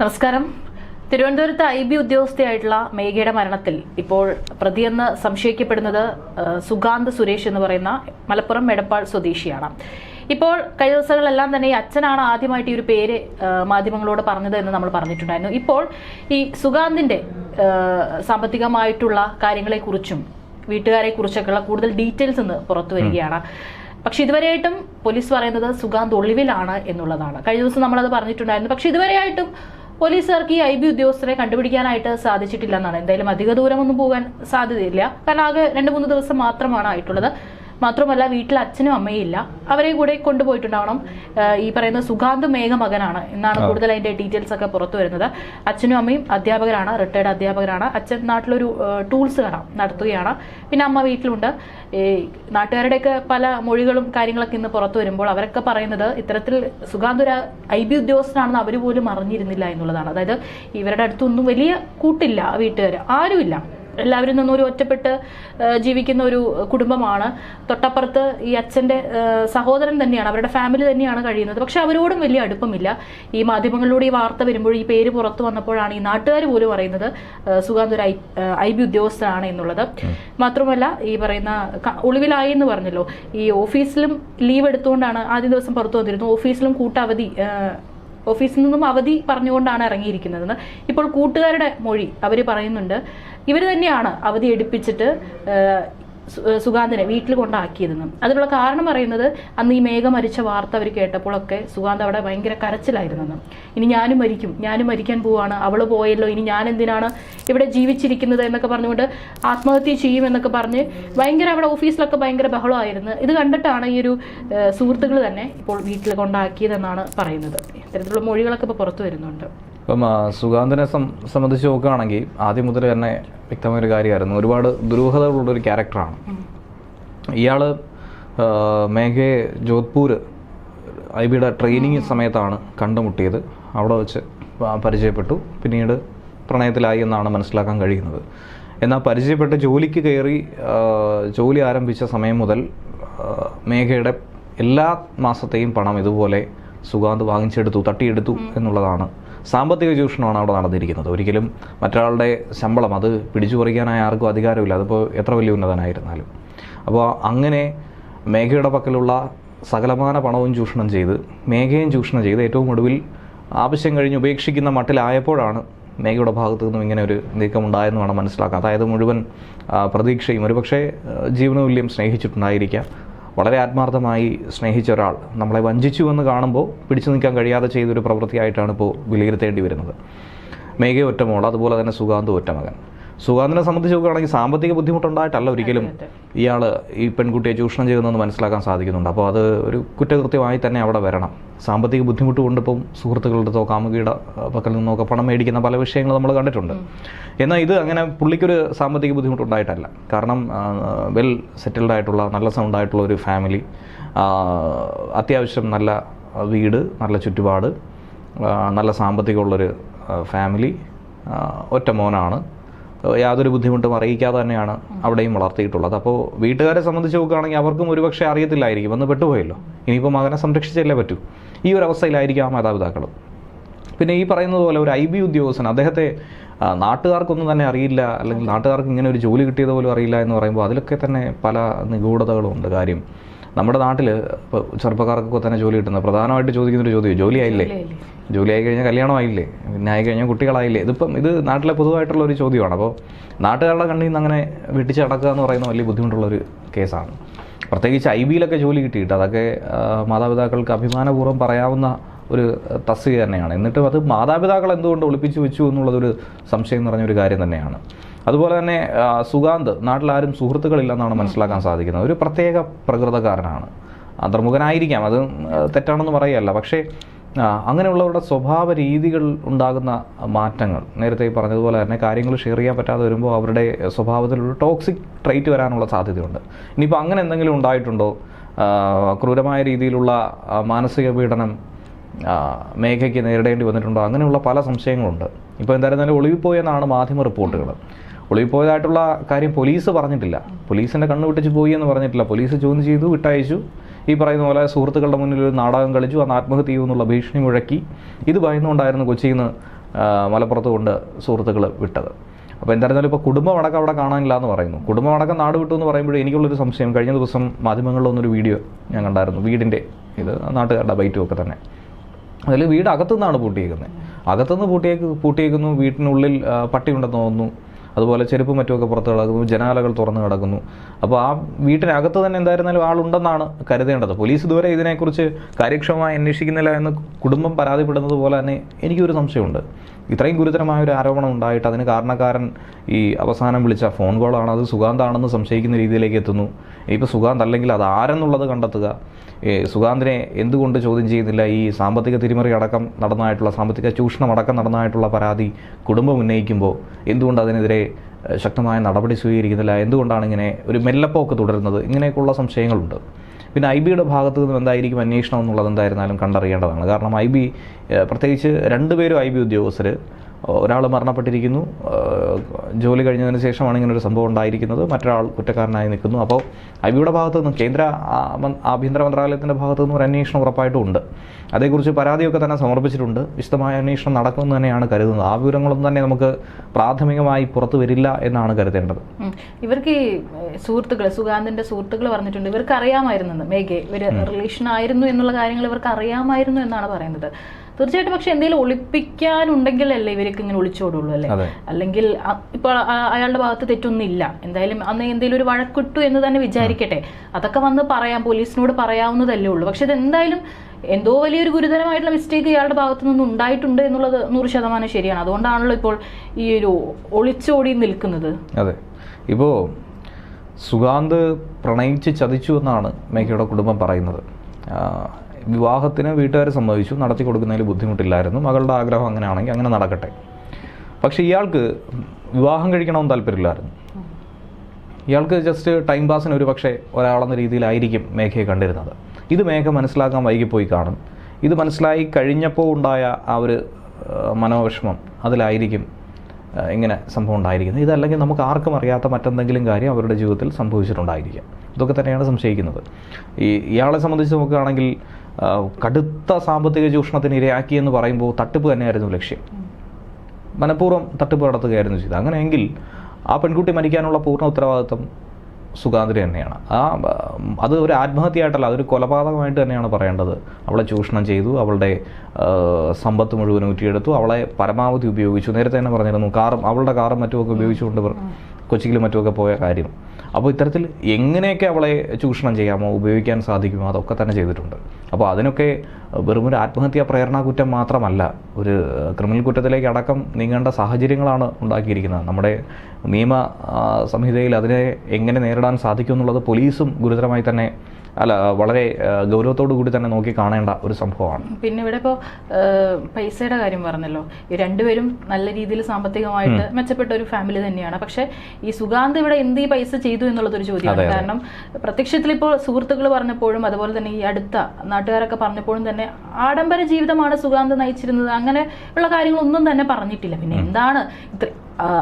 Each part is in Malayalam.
നമസ്കാരം. തിരുവനന്തപുരത്ത് ഐ ബി ഉദ്യോഗസ്ഥയായിട്ടുള്ള മേഘയുടെ മരണത്തിൽ ഇപ്പോൾ പ്രതിയെന്ന് സംശയിക്കപ്പെടുന്നത് സുഗാന്ത് സുരേഷ് എന്ന് പറയുന്ന മലപ്പുറം എടപ്പാൾ സ്വദേശിയാണ്. ഇപ്പോൾ കഴിഞ്ഞ ദിവസങ്ങളെല്ലാം തന്നെ ഈ അച്ഛനാണ് ആദ്യമായിട്ട് ഈ ഒരു പേര് മാധ്യമങ്ങളോട് പറഞ്ഞത് എന്ന് നമ്മൾ പറഞ്ഞിട്ടുണ്ടായിരുന്നു. ഇപ്പോൾ ഈ സുഗാന്തിന്റെ സാമ്പത്തികമായിട്ടുള്ള കാര്യങ്ങളെക്കുറിച്ചും വീട്ടുകാരെ കുറിച്ചൊക്കെയുള്ള കൂടുതൽ ഡീറ്റെയിൽസ് ഇന്ന് പുറത്തു വരികയാണ്. പക്ഷെ ഇതുവരെയായിട്ടും പോലീസ് പറയുന്നത് സുഗാന്ത് ഒളിവിലാണ് എന്നുള്ളതാണ്. കഴിഞ്ഞ ദിവസം നമ്മളത് പറഞ്ഞിട്ടുണ്ടായിരുന്നു. പക്ഷെ ഇതുവരെയായിട്ടും പോലീസുകാർക്ക് ഈ ഐ ബി ഉദ്യോഗസ്ഥരെ കണ്ടുപിടിക്കാനായിട്ട് സാധിച്ചിട്ടില്ല എന്നാണ് എന്തായാലും അധിക ദൂരമൊന്നും പോകാൻ സാധ്യതയില്ല. കാരണം ആകെ രണ്ട് മൂന്ന് ദിവസം മാത്രമാണ് ആയിട്ടുള്ളത്. മാത്രമല്ല വീട്ടിൽ അച്ഛനും അമ്മയും ഇല്ല. അവരെ കൂടെ കൊണ്ടുപോയിട്ടുണ്ടാവണം. ഈ പറയുന്ന സുഗാന്ത് മേഘ മകനാണ് എന്നാണ് കൂടുതൽ അതിന്റെ ഡീറ്റെയിൽസ് ഒക്കെ പുറത്തു വരുന്നത്. അച്ഛനും അമ്മയും അധ്യാപകരാണ് റിട്ടയർഡ് അധ്യാപകരാണ്. അച്ഛൻ നാട്ടിലൊരു ടൂൾസ് കട നടത്തുകയാണ്. പിന്നെ അമ്മ വീട്ടിലുണ്ട്. ഈ നാട്ടുകാരുടെയൊക്കെ പല മൊഴികളും കാര്യങ്ങളൊക്കെ ഇന്ന് പുറത്തു വരുമ്പോൾ അവരൊക്കെ പറയുന്നത് ഇത്തരത്തിൽ സുഗാന്ത് ഒരു ഐ ബി ഉദ്യോഗസ്ഥനാണെന്ന് അവർ പോലും അറിഞ്ഞിരുന്നില്ല എന്നുള്ളതാണ്. അതായത് ഇവരുടെ അടുത്തൊന്നും വലിയ കൂട്ടില്ല വീട്ടുകാർ ആരുമില്ല. എല്ലാവരിൽ നിന്നും ഒരു ഒറ്റപ്പെട്ട് ജീവിക്കുന്ന ഒരു കുടുംബമാണ്. തൊട്ടപ്പുറത്ത് ഈ അച്ഛന്റെ സഹോദരൻ തന്നെയാണ് അവരുടെ ഫാമിലി തന്നെയാണ് കഴിയുന്നത്. പക്ഷെ അവരോടും വലിയ അടുപ്പമില്ല. ഈ മാധ്യമങ്ങളിലൂടെ ഈ വാർത്ത വരുമ്പോൾ ഈ പേര് പുറത്തു വന്നപ്പോഴാണ് ഈ നാട്ടുകാർ പോലും അറിയുന്നത് സുഗാന്ത് ഒരു ഐ ബി ഉദ്യോഗസ്ഥനാണ് എന്നുള്ളത്. മാത്രമല്ല ഈ പറയുന്ന ഒളിവിലായി എന്ന് പറഞ്ഞല്ലോ ഈ ഓഫീസിലും ലീവ് എടുത്തുകൊണ്ടാണ് ആദ്യ ദിവസം പുറത്തു വന്നിരുന്നു ഓഫീസിലും കൂട്ടവധി ഓഫീസിൽ നിന്നും അവധി പറഞ്ഞുകൊണ്ടാണ് ഇറങ്ങിയിരിക്കുന്നത് ഇപ്പോൾ കൂട്ടുകാരുടെ മൊഴി അവർ പറയുന്നുണ്ട്. ഇവർ തന്നെയാണ് അവധി എടുപ്പിച്ചിട്ട് സുഗാന്തിനെ വീട്ടിൽ കൊണ്ടാക്കിയതെന്നും. അതിനുള്ള കാരണം പറയുന്നത് അന്ന് ഈ മേഘ മരിച്ച വാർത്ത അവർ കേട്ടപ്പോഴൊക്കെ സുഗാന്ത് അവിടെ ഭയങ്കര കരച്ചിലായിരുന്നെന്നും. ഇനി ഞാനും മരിക്കും. ഞാനും മരിക്കാൻ പോവാണ്. അവൾ പോയല്ലോ. ഇനി ഞാൻ എന്തിനാണ് ഇവിടെ ജീവിച്ചിരിക്കുന്നത് എന്നൊക്കെ പറഞ്ഞുകൊണ്ട് ആത്മഹത്യ ചെയ്യും എന്നൊക്കെ പറഞ്ഞ് ഭയങ്കര അവിടെ ഓഫീസിലൊക്കെ ഭയങ്കര ബഹളമായിരുന്നു. ഇത് കണ്ടിട്ടാണ് ഈ ഒരു സുഹൃത്തുക്കൾ തന്നെ ഇപ്പോൾ വീട്ടിൽ കൊണ്ടാക്കിയതെന്നാണ് പറയുന്നത്. ഇത്തരത്തിലുള്ള മൊഴികളൊക്കെ ഇപ്പോൾ പുറത്തു വരുന്നുണ്ട്. ഇപ്പം സുഗാന്തിനെ സംബന്ധിച്ച് നോക്കുകയാണെങ്കിൽ ആദ്യം മുതൽ തന്നെ വ്യക്തമായ ഒരു കാര്യമായിരുന്നു. ഒരുപാട് ദുരൂഹതകളുള്ളൊരു ക്യാരക്ടറാണ്. ഇയാൾ മേഘയെ ജോധ്പൂർ ഐ ബിയുടെ ട്രെയിനിങ് സമയത്താണ് കണ്ടുമുട്ടിയത്. അവിടെ വെച്ച് പരിചയപ്പെട്ടു. പിന്നീട് പ്രണയത്തിലായി എന്നാണ് മനസ്സിലാക്കാൻ കഴിയുന്നത്. എന്നാൽ പരിചയപ്പെട്ട് ജോലിക്ക് കയറി ജോലി ആരംഭിച്ച സമയം മുതൽ മേഘയുടെ എല്ലാ മാസത്തെയും പണം ഇതുപോലെ സുഗാന്ത് വാങ്ങിച്ചെടുത്തു തട്ടിയെടുത്തു എന്നുള്ളതാണ് സാമ്പത്തിക ചൂഷണമാണ് അവിടെ നടന്നിരിക്കുന്നത്. ഒരിക്കലും മറ്റൊരാളുടെ ശമ്പളം അത് പിടിച്ചു കുറയ്ക്കാനായി ആർക്കും അധികാരമില്ല. അതിപ്പോൾ എത്ര വലിയ ഉന്നതനായിരുന്നാലും. അപ്പോൾ അങ്ങനെ മേഘയുടെ പക്കലുള്ള സകലമാന പണവും ചൂഷണം ചെയ്ത് മേഘയും ചൂഷണം ചെയ്ത് ഏറ്റവും ഒടുവിൽ ആവശ്യം കഴിഞ്ഞ് ഉപേക്ഷിക്കുന്ന മട്ടിലായപ്പോഴാണ് മേഘയുടെ ഭാഗത്തു നിന്നും ഇങ്ങനെ ഒരു നീക്കമുണ്ടായെന്ന് വേണം മനസ്സിലാക്കാം അതായത് മുഴുവൻ പ്രതീക്ഷയും ഒരുപക്ഷെ ജീവനമൂല്യം സ്നേഹിച്ചിട്ടുണ്ടായിരിക്കാം. വളരെ ആത്മാർത്ഥമായി സ്നേഹിച്ച ഒരാൾ നമ്മളെ വഞ്ചിച്ചു എന്ന് കാണുമ്പോൾ പിടിച്ചു നിൽക്കാൻ കഴിയാതെ ചെയ്തൊരു പ്രവൃത്തിയായിട്ടാണ് ഇപ്പോൾ വിലയിരുത്തേണ്ടി വരുന്നത്. മേഘ ഒറ്റമോൾ അതുപോലെ തന്നെ സുഗാന്ത് ഒറ്റമകൻ സുഗാന്തിനെ സംബന്ധിച്ച് നോക്കുകയാണെങ്കിൽ സാമ്പത്തിക ബുദ്ധിമുട്ടുണ്ടായിട്ടല്ല ഒരിക്കലും ഇയാൾ ഈ പെൺകുട്ടിയെ ചൂഷണം ചെയ്യുന്നതെന്ന് മനസ്സിലാക്കാൻ സാധിക്കുന്നുണ്ട്. അപ്പോൾ അത് ഒരു കുറ്റകൃത്യമായി തന്നെ അവിടെ വരണം. സാമ്പത്തിക ബുദ്ധിമുട്ട് കൊണ്ടിപ്പം സുഹൃത്തുക്കളുടെ അടുത്തോ കാമുകിയുടെ പക്കൽ നിന്നൊക്കെ പണം മേടിക്കുന്ന പല വിഷയങ്ങളും നമ്മൾ കണ്ടിട്ടുണ്ട്. എന്നാൽ ഇത് അങ്ങനെ പുള്ളിക്കൊരു സാമ്പത്തിക ബുദ്ധിമുട്ടുണ്ടായിട്ടല്ല. കാരണം വെൽ സെറ്റിൽഡ് ആയിട്ടുള്ള നല്ല സൗണ്ട് ആയിട്ടുള്ള ഒരു ഫാമിലി അത്യാവശ്യം നല്ല വീട് നല്ല ചുറ്റുപാട് നല്ല സാമ്പത്തികമുള്ളൊരു ഫാമിലി ഒറ്റ മോനാണ്. യാതൊരു ബുദ്ധിമുട്ടും അറിയിക്കാതെ തന്നെയാണ് അവിടെയും വളർത്തിയിട്ടുള്ളത്. അപ്പോൾ വീട്ടുകാരെ സംബന്ധിച്ച് നോക്കുകയാണെങ്കിൽ അവർക്കും ഒരുപക്ഷെ അറിയത്തില്ലായിരിക്കും. വന്ന് പെട്ടുപോയല്ലോ. ഇനിയിപ്പോൾ മകനെ സംരക്ഷിച്ചല്ലേ പറ്റൂ? ഈ ഒരു അവസ്ഥയിലായിരിക്കും ആ മാതാപിതാക്കളും പിന്നെ ഈ പറയുന്നത് പോലെ ഒരു ഐ ബി ഉദ്യോഗസ്ഥൻ അദ്ദേഹത്തെ നാട്ടുകാർക്കൊന്നും തന്നെ അറിയില്ല അല്ലെങ്കിൽ നാട്ടുകാർക്ക് ഇങ്ങനെ ഒരു ജോലി കിട്ടിയത് പോലും അറിയില്ല എന്ന് പറയുമ്പോൾ അതിലൊക്കെ തന്നെ പല നിഗൂഢതകളും ഉണ്ട് കാര്യം. നമ്മുടെ നാട്ടിൽ ഇപ്പോൾ ചെറുപ്പക്കാർക്കൊക്കെ തന്നെ ജോലി കിട്ടുന്നത് പ്രധാനമായിട്ട് ചോദിക്കുന്ന ഒരു ചോദ്യം ജോലി ആയി കഴിഞ്ഞാൽ കല്യാണമായില്ലേ? പിന്നെ ആയി കഴിഞ്ഞാൽ കുട്ടികളായില്ലേ? ഇതിപ്പം ഇത് നാട്ടിലെ പൊതുവായിട്ടുള്ള ഒരു ചോദ്യമാണ്. അപ്പോൾ നാട്ടുകാരുടെ കണ്ണിൽ നിന്ന് അങ്ങനെ വെട്ടിച്ച് അടക്കുക എന്ന് പറയുന്ന വലിയ ബുദ്ധിമുട്ടുള്ളൊരു കേസാണ്. പ്രത്യേകിച്ച് ഐ ബിയിലൊക്കെ ജോലി കിട്ടിയിട്ട് അതൊക്കെ മാതാപിതാക്കൾക്ക് അഭിമാനപൂർവം പറയാവുന്ന ഒരു തസ്തിക തന്നെയാണ്. എന്നിട്ടും അത് മാതാപിതാക്കൾ എന്തുകൊണ്ട് ഒളിപ്പിച്ചു വെച്ചു എന്നുള്ളതൊരു സംശയം നിറഞ്ഞൊരു കാര്യം തന്നെയാണ്. അതുപോലെ തന്നെ സുഗാന്ത് നാട്ടിലാരും സുഹൃത്തുക്കളില്ലെന്നാണ് മനസ്സിലാക്കാൻ സാധിക്കുന്നത്. ഒരു പ്രത്യേക പ്രകൃതക്കാരനാണ് അന്തർമുഖനായിരിക്കാം അത് തെറ്റാണെന്ന് പറയല്ല പക്ഷേ അങ്ങനെയുള്ളവരുടെ സ്വഭാവ രീതികൾ ഉണ്ടാകുന്ന മാറ്റങ്ങൾ നേരത്തെ പറഞ്ഞതുപോലെ തന്നെ കാര്യങ്ങൾ ഷെയർ ചെയ്യാൻ പറ്റാതെ വരുമ്പോൾ അവരുടെ സ്വഭാവത്തിലൊരു ടോക്സിക് ട്രൈറ്റ് വരാനുള്ള സാധ്യതയുണ്ട്. ഇനിയിപ്പോൾ അങ്ങനെ എന്തെങ്കിലും ഉണ്ടായിട്ടുണ്ടോ? ക്രൂരമായ രീതിയിലുള്ള മാനസിക പീഡനം മേഘയ്ക്ക് നേരിടേണ്ടി വന്നിട്ടുണ്ടോ? അങ്ങനെയുള്ള പല സംശയങ്ങളുണ്ട്. ഇപ്പോൾ എന്തായാലും എന്തായിരുന്നാലും ഒളിവിപ്പോയെന്നാണ് മാധ്യമ റിപ്പോർട്ടുകൾ. ഒളിവിപ്പോയതായിട്ടുള്ള കാര്യം പോലീസ് പറഞ്ഞിട്ടില്ല. പോലീസിന്റെ കണ്ണു വിട്ടിച്ച് പോയി എന്ന് പറഞ്ഞിട്ടില്ല. പോലീസ് ചോദ്യം ചെയ്തു വിട്ടയച്ചു. ഈ പറയുന്ന പോലെ സുഹൃത്തുക്കളുടെ മുന്നിൽ ഒരു നാടകം കളിച്ചു അന്ന് ആത്മഹത്യ ചെയ്യുമെന്നുള്ള ഭീഷണി മുഴക്കി. ഇത് ഭയന്നുകൊണ്ടായിരുന്നു കൊച്ചിയിൽ നിന്ന് മലപ്പുറത്ത് കൊണ്ട് സുഹൃത്തുക്കൾ വിട്ടത്. അപ്പോൾ എന്തായിരുന്നാലും ഇപ്പോൾ കുടുംബമടക്കം അവിടെ കാണാനില്ല എന്ന് പറയുന്നു. കുടുംബമടക്കം നാട് വിട്ടു എന്ന് പറയുമ്പോൾ എനിക്കുള്ളൊരു സംശയം. കഴിഞ്ഞ ദിവസം മാധ്യമങ്ങളിൽ ഒന്നൊരു വീഡിയോ ഞാൻ കണ്ടായിരുന്നു. വീടിന്റെ ഇത് നാട്ടുകാരുടെ ബൈറ്റും ഒക്കെ തന്നെ. അതിൽ വീട് അകത്തുനിന്നാണ് പൂട്ടിയേക്കുന്നത്. അകത്തുനിന്ന് പൂട്ടിയേക്ക് പൂട്ടിയേക്കുന്നു വീട്ടിനുള്ളിൽ പട്ടിയുണ്ടെന്ന് തോന്നുന്നു. അതുപോലെ ചെരുപ്പ് മറ്റുമൊക്കെ പുറത്ത് കിടക്കുന്നു ജനാലകൾ തുറന്നു കിടക്കുന്നു. അപ്പോൾ ആ വീട്ടിനകത്ത് തന്നെ എന്തായിരുന്നാലും ആളുണ്ടെന്നാണ് കരുതേണ്ടത്. പോലീസ് ഇതുവരെ ഇതിനെക്കുറിച്ച് കാര്യക്ഷമമായി അന്വേഷിക്കുന്നില്ല എന്ന് കുടുംബം പരാതിപ്പെടുന്നത് പോലെ തന്നെ എനിക്കൊരു സംശയമുണ്ട്. ഇത്രയും ഗുരുതരമായ ഒരു ആരോപണം ഉണ്ടായിട്ട് അതിന് കാരണക്കാരൻ ഈ അവസാനം വിളിച്ച ഫോൺ കോളാണ് അത് സുഗാന്താണെന്ന് സംശയിക്കുന്ന രീതിയിലേക്ക് എത്തുന്നു. ഇപ്പോൾ സുഗാന്ത് അല്ലെങ്കിൽ അത് ആരെന്നുള്ളത് കണ്ടെത്തുക. സുഗാന്തിനെ എന്തുകൊണ്ട് ചോദ്യം ചെയ്യുന്നില്ല? ഈ സാമ്പത്തിക തിരിമറി അടക്കം നടന്നതായിട്ടുള്ള സാമ്പത്തിക ചൂഷണം അടക്കം നടന്നതായിട്ടുള്ള പരാതി കുടുംബം ഉന്നയിക്കുമ്പോൾ എന്തുകൊണ്ട് അതിനെതിരെ ശക്തമായ നടപടി സ്വീകരിക്കുന്നില്ല? എന്തുകൊണ്ടാണ് ഇങ്ങനെ ഒരു മെല്ലപ്പോക്ക് തുടരുന്നത്? ഇങ്ങനെയൊക്കെയുള്ള സംശയങ്ങളുണ്ട്. പിന്നെ ഐ ബിയുടെ ഭാഗത്തു നിന്നും എന്തായിരിക്കും അന്വേഷണം എന്നുള്ളത് എന്തായിരുന്നാലും കണ്ടറിയേണ്ടതാണ്. കാരണം ഐ ബി പ്രത്യേകിച്ച് രണ്ടുപേരും ഐ ബി ഉദ്യോഗസ്ഥർ ഒരാൾ മരണപ്പെട്ടിരിക്കുന്നു. ജോലി കഴിഞ്ഞതിന് ശേഷമാണ് ഇങ്ങനൊരു സംഭവം ഉണ്ടായിരിക്കുന്നത്. മറ്റൊരാൾ കുറ്റക്കാരനായി നിൽക്കുന്നു. അപ്പോൾ അവിയുടെ ഭാഗത്തു നിന്നും കേന്ദ്ര ആഭ്യന്തര മന്ത്രാലയത്തിന്റെ ഭാഗത്തു നിന്നും ഒരു അന്വേഷണം ഉറപ്പായിട്ടും ഉണ്ട്. അതേക്കുറിച്ച് പരാതിയൊക്കെ തന്നെ സമർപ്പിച്ചിട്ടുണ്ട്. വിശദമായ അന്വേഷണം നടക്കുമെന്ന് തന്നെയാണ് കരുതുന്നത്. ആ വിവരങ്ങളൊന്നും തന്നെ നമുക്ക് പ്രാഥമികമായി പുറത്തു വരില്ല എന്നാണ് കരുതേണ്ടത്. ഇവർക്ക് ഈ സുഹൃത്തുക്കൾ സുഗാന്തിന്റെ സുഹൃത്തുക്കൾ പറഞ്ഞിട്ടുണ്ട്. ഇവർക്ക് അറിയാമായിരുന്നു മേഘെ ഇവർ റിലേഷൻ ആയിരുന്നു എന്നുള്ള കാര്യങ്ങൾ ഇവർക്ക് അറിയാമായിരുന്നു എന്നാണ് പറയുന്നത്. തീർച്ചയായിട്ടും പക്ഷെ എന്തെങ്കിലും ഒളിപ്പിക്കാനുണ്ടെങ്കിലല്ലേ ഇവർക്ക് ഇങ്ങനെ ഒളിച്ചോടുള്ളൂ അല്ലേ? അല്ലെങ്കിൽ ഇപ്പൊ ഇപ്പോൾ അയാളുടെ ഭാഗത്ത് തെറ്റൊന്നുമില്ല. എന്തായാലും അന്ന് എന്തെങ്കിലും ഒരു വഴക്കിട്ടു എന്ന് തന്നെ വിചാരിക്കട്ടെ. അതൊക്കെ വന്ന് പറയാം പോലീസിനോട് പറയാവുന്നതല്ലേ ഉള്ളൂ. പക്ഷെ ഇത് എന്തായാലും എന്തോ വലിയൊരു ഗുരുതരമായിട്ടുള്ള മിസ്റ്റേക്ക് ഇയാളുടെ ഭാഗത്തു നിന്ന് ഉണ്ടായിട്ടുണ്ട് എന്നുള്ളത് നൂറ് ശതമാനം ശരിയാണ്. അതുകൊണ്ടാണല്ലോ ഇപ്പോൾ ഈ ഒരു ഒളിച്ചോടി നിൽക്കുന്നത്. അതെ. ഇപ്പോ സുഗാന്ത് പ്രണയിച്ച് ചതിച്ചു എന്നാണ് മേഘയുടെ കുടുംബം പറയുന്നത്. വിവാഹത്തിന് വീട്ടുകാർ സമ്മതിച്ചു നടത്തി കൊടുക്കുന്നതിൽ ബുദ്ധിമുട്ടില്ലായിരുന്നു മകളുടെ ആഗ്രഹം അങ്ങനെയാണെങ്കിൽ അങ്ങനെ നടക്കട്ടെ. പക്ഷേ ഇയാൾക്ക് വിവാഹം കഴിക്കണമെന്ന് താല്പര്യമില്ലായിരുന്നു. ഇയാൾക്ക് ജസ്റ്റ് ടൈം പാസിന് ഒരു പക്ഷേ ഒരാളെന്ന രീതിയിലായിരിക്കും മേഘയെ കണ്ടിരുന്നത്. ഇത് മേഘ മനസ്സിലാക്കാൻ വൈകിപ്പോയി കാണും. ഇത് മനസ്സിലായി കഴിഞ്ഞപ്പോൾ ഉണ്ടായ ആ ഒരു മനോവിഷമം അതിലായിരിക്കും ഇങ്ങനെ സംഭവം ഉണ്ടായിരിക്കുന്നത്. ഇതല്ലെങ്കിൽ നമുക്ക് ആർക്കും അറിയാത്ത മറ്റെന്തെങ്കിലും കാര്യം അവരുടെ ജീവിതത്തിൽ സംഭവിച്ചിട്ടുണ്ടായിരിക്കാം. ഇതൊക്കെ തന്നെയാണ് സംശയിക്കുന്നത്. ഈ ഇയാളെ സംബന്ധിച്ച് നോക്കുകയാണെങ്കിൽ കടുത്ത സാമ്പത്തിക ചൂഷണത്തിന് ഇരയാക്കി എന്ന് പറയുമ്പോൾ തട്ടിപ്പ് തന്നെയായിരുന്നു ലക്ഷ്യം. മനഃപൂർവം തട്ടിപ്പ് നടത്തുകയായിരുന്നു ചെയ്തത്. അങ്ങനെയെങ്കിൽ ആ പെൺകുട്ടി മരിക്കാനുള്ള പൂർണ ഉത്തരവാദിത്വം സുഗാന്തിരി തന്നെയാണ്. ആ അത് ഒരു ആത്മഹത്യയായിട്ടല്ല അതൊരു കൊലപാതകമായിട്ട് തന്നെയാണ് പറയേണ്ടത്. അവളെ ചൂഷണം ചെയ്തു അവളുടെ സമ്പത്ത് മുഴുവൻ ഊറ്റിയെടുത്തു അവളെ പരമാവധി ഉപയോഗിച്ചു. നേരത്തെ തന്നെ പറഞ്ഞിരുന്നു കാറും അവളുടെ കാറും മറ്റുമൊക്കെ ഉപയോഗിച്ചുകൊണ്ട് ഇവർ കൊച്ചിയിലും മറ്റുമൊക്കെ പോയ കാര്യം. അപ്പോൾ ഇത്തരത്തിൽ എങ്ങനെയൊക്കെ അവളെ ചൂഷണം ചെയ്യാമോ ഉപയോഗിക്കാൻ സാധിക്കുമോ അതൊക്കെ തന്നെ ചെയ്തിട്ടുണ്ട്. അപ്പോൾ അതിനൊക്കെ വെറും ഒരു ആത്മഹത്യാ പ്രേരണാ കുറ്റം മാത്രമല്ല ഒരു ക്രിമിനൽ കുറ്റത്തിലേക്ക് അടക്കം നീങ്ങേണ്ട സാഹചര്യങ്ങളാണ് ഉണ്ടാക്കിയിരിക്കുന്നത്. നമ്മുടെ നിയമ സംഹിതയിൽ അതിനെ എങ്ങനെ നേരിടാൻ സാധിക്കും എന്നുള്ളത് പോലീസും ഗുരുതരമായി തന്നെ അല്ല വളരെ ഗൗരവത്തോടു കൂടി തന്നെ നോക്കി കാണേണ്ട ഒരു സംഭവമാണ്. പിന്നെ ഇവിടെ ഇപ്പോൾ പൈസയുടെ കാര്യം പറഞ്ഞല്ലോ. ഈ രണ്ടുപേരും നല്ല രീതിയിൽ സാമ്പത്തികമായിട്ട് മെച്ചപ്പെട്ട ഒരു ഫാമിലി തന്നെയാണ്. പക്ഷെ ഈ സുഗാന്ത് ഇവിടെ എന്ത് ഈ പൈസ ചെയ്തു എന്നുള്ളതൊരു ചോദ്യമാണ്. കാരണം പ്രത്യക്ഷത്തിൽ ഇപ്പോൾ സുഹൃത്തുക്കൾ പറഞ്ഞപ്പോഴും അതുപോലെ തന്നെ ഈ അടുത്ത നാട്ടുകാരൊക്കെ പറഞ്ഞപ്പോഴും തന്നെ ആഡംബര ജീവിതമാണ് സുഗാന്ത് നയിച്ചിരുന്നത്. അങ്ങനെ ഉള്ള കാര്യങ്ങളൊന്നും തന്നെ പറഞ്ഞിട്ടില്ല. പിന്നെ എന്താണ് ഇത്ര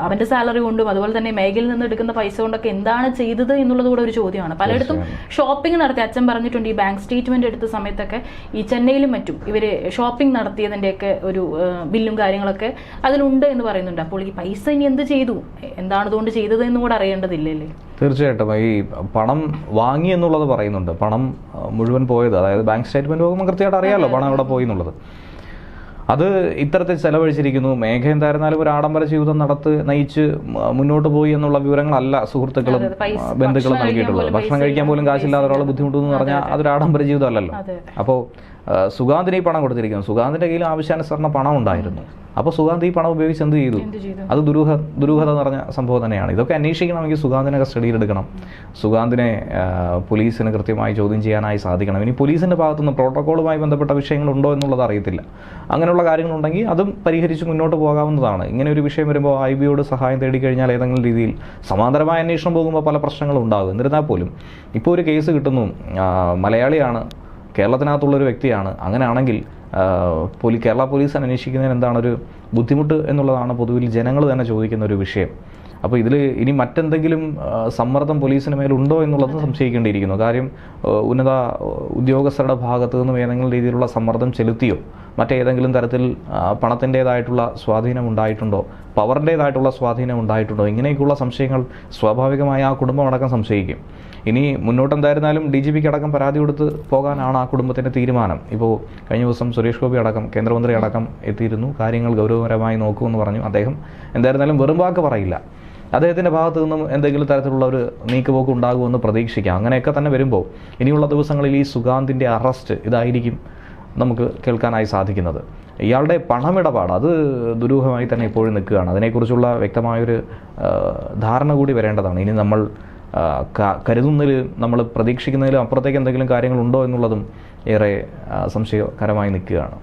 അവന്റെ സാലറി കൊണ്ടും അതുപോലെ തന്നെ മേഖലയിൽ നിന്ന് എടുക്കുന്ന പൈസ കൊണ്ടൊക്കെ എന്താണ് ചെയ്തത് എന്നുള്ളത് കൂടെ ഒരു ചോദ്യമാണ്. പലയിടത്തും ഷോപ്പിംഗ് നടത്തി അച്ഛൻ പറഞ്ഞിട്ടുണ്ട് ഈ ബാങ്ക് സ്റ്റേറ്റ്മെന്റ് എടുത്ത സമയത്തൊക്കെ ഈ ചെന്നൈയിലും മറ്റും ഇവർ ഷോപ്പിംഗ് നടത്തിയതിന്റെയൊക്കെ ഒരു ബില്ലും കാര്യങ്ങളൊക്കെ അതിലുണ്ട് എന്ന് പറയുന്നുണ്ട്. അപ്പോൾ ഈ പൈസ ഇനി എന്ത് ചെയ്തു? എന്താണ് ഇതുകൊണ്ട് ചെയ്തത് എന്ന് കൂടെ അറിയേണ്ടതില്ലല്ലേ? തീർച്ചയായിട്ടും. ഈ പണം വാങ്ങി എന്നുള്ളത് പറയുന്നുണ്ട്. പണം മുഴുവൻ പോയത് അതായത് ബാങ്ക് സ്റ്റേറ്റ്മെന്റ് നോക്കുമ്പോൾ കൃത്യമായിട്ട് അറിയാമല്ലോ പണം അവിടെ പോയി എന്നുള്ളത്. അത് ഇത്തരത്തിൽ ചെലവഴിച്ചിരിക്കുന്നു. മേഘ എന്തായിരുന്നാലും ഒരു ആഡംബര ജീവിതം നടത്ത് നയിച്ച് മുന്നോട്ട് പോയി എന്നുള്ള വിവരങ്ങളല്ല സുഹൃത്തുക്കളും ബന്ധുക്കളും നൽകിയിട്ടുള്ളത്. ഭക്ഷണം കഴിക്കാൻ പോലും കാശില്ലാതെ ഒരാൾ ബുദ്ധിമുട്ടെന്ന് പറഞ്ഞാൽ അതൊരു ആഡംബര ജീവിതം അല്ലല്ലോ അപ്പോൾ സുഗാന്തിന് പണം കൊടുത്തിരിക്കുന്നു. സുഗാന്തിന്റെ കയ്യിൽ ആവശ്യാനുസരണം പണം ഉണ്ടായിരുന്നു. അപ്പോൾ സുഗാന്ത് ഈ പണം ഉപയോഗിച്ച് എന്ത് ചെയ്തു? അത് ദുരൂഹ ദുരൂഹത നിറഞ്ഞ സംഭവം തന്നെയാണ്. ഇതൊക്കെ അന്വേഷിക്കണമെങ്കിൽ സുഗാന്തിനെ കസ്റ്റഡിയിലെടുക്കണം സുഗാന്തിനെ ആ, പോലീസിന് കൃത്യമായി ചോദ്യം ചെയ്യാനായി സാധിക്കണം. ഇനി പോലീസിന്റെ ഭാഗത്തുനിന്ന് പ്രോട്ടോക്കോളുമായി ബന്ധപ്പെട്ട വിഷയങ്ങൾ ഉണ്ടോ എന്നുള്ളത് അറിയത്തില്ല. അങ്ങനെയുള്ള കാര്യങ്ങളുണ്ടെങ്കിൽ അതും പരിഹരിച്ച് മുന്നോട്ട് പോകാവുന്നതാണ്. ഇങ്ങനെ ഒരു വിഷയം വരുമ്പോൾ ഐ ബിയോട് സഹായം തേടിക്കഴിഞ്ഞാൽ ഏതെങ്കിലും രീതിയിൽ സമാന്തരമായ അന്വേഷണം പോകുമ്പോൾ പല പ്രശ്നങ്ങളും ഉണ്ടാകും. എന്നിരുന്നാൽ പോലും ഇപ്പോൾ ഒരു കേസ് കിട്ടുന്നു. മലയാളിയാണ് കേരളത്തിനകത്തുള്ളൊരു വ്യക്തിയാണ്. അങ്ങനെയാണെങ്കിൽ പോലീ കേരള പോലീസ് അന്വേഷിക്കുന്നതിന് എന്താണ് ഒരു ബുദ്ധിമുട്ട് എന്നുള്ളതാണ് പൊതുവിൽ ജനങ്ങൾ തന്നെ ചോദിക്കുന്ന ഒരു വിഷയം. അപ്പോൾ ഇതിൽ ഇനി മറ്റെന്തെങ്കിലും സമ്മർദ്ദം പോലീസിന് മേലുണ്ടോ എന്നുള്ളത് സംശയിക്കേണ്ടിയിരിക്കുന്നു. കാര്യം ഉന്നത ഉദ്യോഗസ്ഥരുടെ ഭാഗത്തു നിന്നും ഏതെങ്കിലും രീതിയിലുള്ള സമ്മർദ്ദം ചെലുത്തിയോ? മറ്റേതെങ്കിലും തരത്തിൽ പണത്തിന്റേതായിട്ടുള്ള സ്വാധീനം ഉണ്ടായിട്ടുണ്ടോ? പവറിന്റേതായിട്ടുള്ള സ്വാധീനം ഉണ്ടായിട്ടുണ്ടോ? ഇങ്ങനെയൊക്കെയുള്ള സംശയങ്ങൾ സ്വാഭാവികമായി ആ കുടുംബം അടക്കം സംശയിക്കും. ഇനി മുന്നോട്ട് എന്തായിരുന്നാലും ഡി ജി പിക്ക് അടക്കം പരാതി കൊടുത്ത് പോകാനാണ് ആ കുടുംബത്തിന്റെ തീരുമാനം. ഇപ്പോൾ കഴിഞ്ഞ ദിവസം സുരേഷ് ഗോപി അടക്കം കേന്ദ്രമന്ത്രി അടക്കം എത്തിയിരുന്നു. കാര്യങ്ങൾ ഗൗരവപരമായി നോക്കുമെന്ന് പറഞ്ഞു. അദ്ദേഹം എന്തായിരുന്നാലും വെറും വാക്ക് പറയില്ല. അദ്ദേഹത്തിന്റെ ഭാഗത്തു നിന്നും എന്തെങ്കിലും തരത്തിലുള്ള ഒരു നീക്കുപോക്ക് ഉണ്ടാകുമെന്ന് പ്രതീക്ഷിക്കാം. അങ്ങനെയൊക്കെ തന്നെ വരുമ്പോൾ ഇനിയുള്ള ദിവസങ്ങളിൽ ഈ സുഗാന്തിന്റെ അറസ്റ്റ് ഇതായിരിക്കും. നമുക്ക് കേൾക്കാനായി സാധിക്കുന്നത്. ഇയാളുടെ പണമിടപാട് അത് ദുരൂഹമായി തന്നെ ഇപ്പോഴും നിൽക്കുകയാണ്. അതിനെക്കുറിച്ചുള്ള വ്യക്തമായൊരു ധാരണ കൂടി വരേണ്ടതാണ്. ഇനി നമ്മൾ കരുതുന്നതിൽ നമ്മൾ പ്രതീക്ഷിക്കുന്നതിലും അപ്പുറത്തേക്ക് എന്തെങ്കിലും കാര്യങ്ങളുണ്ടോ എന്നുള്ളതും ഏറെ സംശയകരമായി നിൽക്കുകയാണ്.